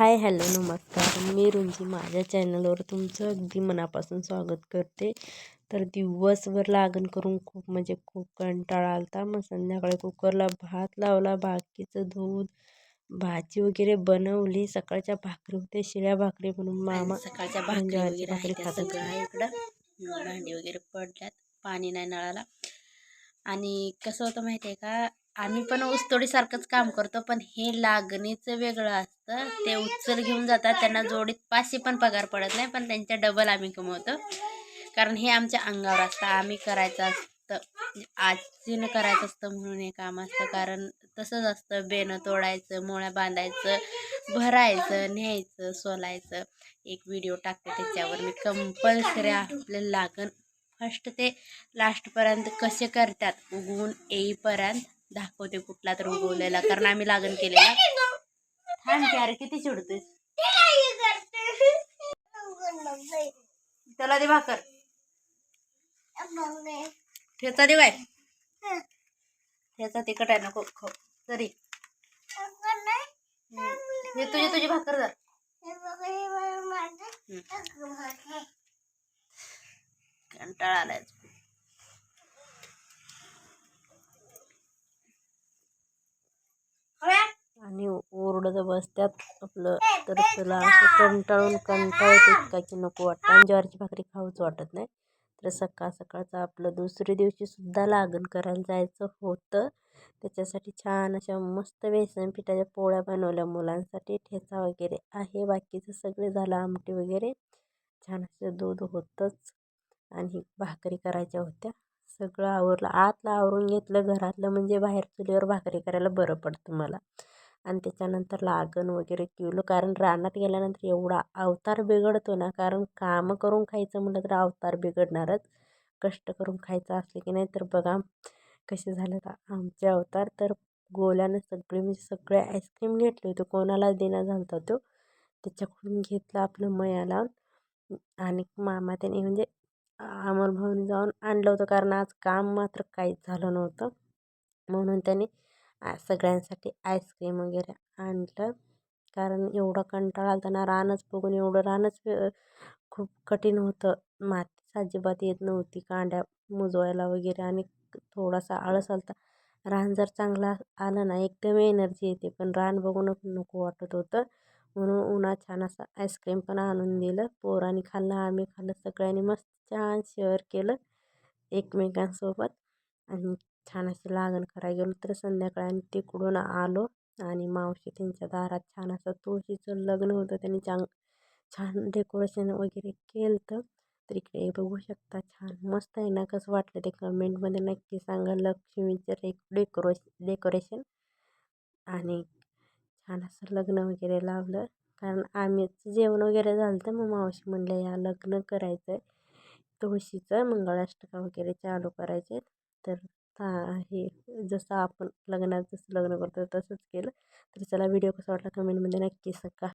Hi hello नमस्कार. मी रुंजी. माझ्या चॅनलवर तुमचं अगदी मनापासून स्वागत करते. तर दिवसभर लागण करून खूप म्हणजे खूप कंटाळा आलता. मग संध्याकाळी कुकरला भात लावला बाकीचं दूध भाजी वगैरे बनवली. सकाळच्या भाकरी होते शिळ्या भाकरी म्हणून मामा सकाळच्या भाकरी भाकरी खात इकडं भांडी वगैरे पडल्यात पाणी नाही नळाला. आणि कसं होतं माहिती आहे का? आम्ही पण ऊसतोडीसारखंच काम करतो पण हे लागणीचं वेगळं असतं. ते उचल घेऊन जातात त्यांना जोडीत पाचशे पण पगार पडत नाही पण त्यांच्या डबल आम्ही कमवतो. कारण हे आमच्या अंगावर असतं आम्ही करायचं असतं आजीनं करायचं असतं म्हणून हे काम असतं. कारण तसंच असतं बेणं तोडायचं मोळ्या बांधायचं भरायचं न्यायचं सोलायचं. एक व्हिडिओ टाकते त्याच्यावर. मी कंपल्सरी आपलं लागण फर्स्ट ते लास्टपर्यंत कसे करतात उगवून येईपर्यंत दाखवते कुठला तर उगवलेला कारण आम्ही लागण केलेला. थांब की अरे किती चिडतोय त्याला दे भाकर. ठेचा दे बाय ठेचा तिखट आहे नको खो तरी. हे तुझी तुझी भाकर जर कंटाळा आलाय आणि आपलं जर बसतात आपलं तर तुला असं कंटाळून कंटाळ येते की नको वाटतं. आणि ज्वारीची भाकरी खाऊच वाटत नाही. तर सकाळ सकाळचं आपलं दुसऱ्या दिवशीसुद्धा लागण करायला जायचं होतं. त्याच्यासाठी छान अशा मस्त बेसन पिठाच्या पोळ्या बनवल्या मुलांसाठी. ठेचा वगैरे आहे. बाकीचं सगळे झालं आमटी वगैरे. छान असं दूध होतंच. आणि भाकरी करायच्या होत्या. सगळं आवरलं. आतलं आवरून घेतलं घरातलं म्हणजे बाहेर चुलीवर भाकरी करायला बरं पडतं मला. आणि त्याच्यानंतर लागण वगैरे केलं. कारण रानात गेल्यानंतर एवढा अवतार बिघडतो ना कारण कामं करून खायचं म्हटलं तर अवतार बिघडणारच. कष्ट करून खायचं असलं की नाही तर बघा कसे झालं का आमचे अवतार. तर गोल्यानं सगळे म्हणजे सगळे आईस्क्रीम घेतले होते. कोणाला देणं झालं होतं तो? त्याच्याकडून घेतला आपलं मयाला. आणि मामा त्याने म्हणजे अमर भाऊन जाऊन आणलं होतं. कारण आज काम मात्र काहीच झालं नव्हतं. म्हणून त्याने सगळ्यांसाठी आईस्क्रीम वगैरे आणलं. कारण एवढा कंटाळा आला ना रानच बघून एवढं रानच खूप कठीण होतं. मातीच अजिबात येत नव्हती कांड्या मुजवायला वगैरे आणि थोडासा आळस आला रान जर चांगला आलं ना एकदम एनर्जी येते. पण रान बघूनच नको वाटत होतं. म्हणून उन्हा छान असं आईस्क्रीम पण आणून दिलं. पोरांनी खाल्लं आम्ही खाल्लं सगळ्यांनी मस्त छान शेअर केलं एकमेकांसोबत. आणि छान अशी लागण करायला गेलो तर संध्याकाळी आणि तिकडून आलो आणि मावशी त्यांच्या दारात छान असं तुळशीचं लग्न होतं. त्यांनी चांग छान डेकोरेशन वगैरे केलं तर इकडे बघू शकता छान मस्त आहे ना कसं वाटलं ते कमेंटमध्ये नक्की सांगा. लक्ष्मीचं रे डेकोरेश डेकोरेशन आणि छान असं लग्न वगैरे लावलं. कारण आम्हीच जेवण वगैरे झालं तर मग मावशी म्हणलं या लग्न करायचं आहे तुळशीचं मंगळाष्टका वगैरे चालू करायचे तर हे जसं आपण लग्नात जसं लग्न करतो तसंच केलं. तर चला व्हिडिओ कसा वाटला कमेंटमध्ये नक्की सांगा.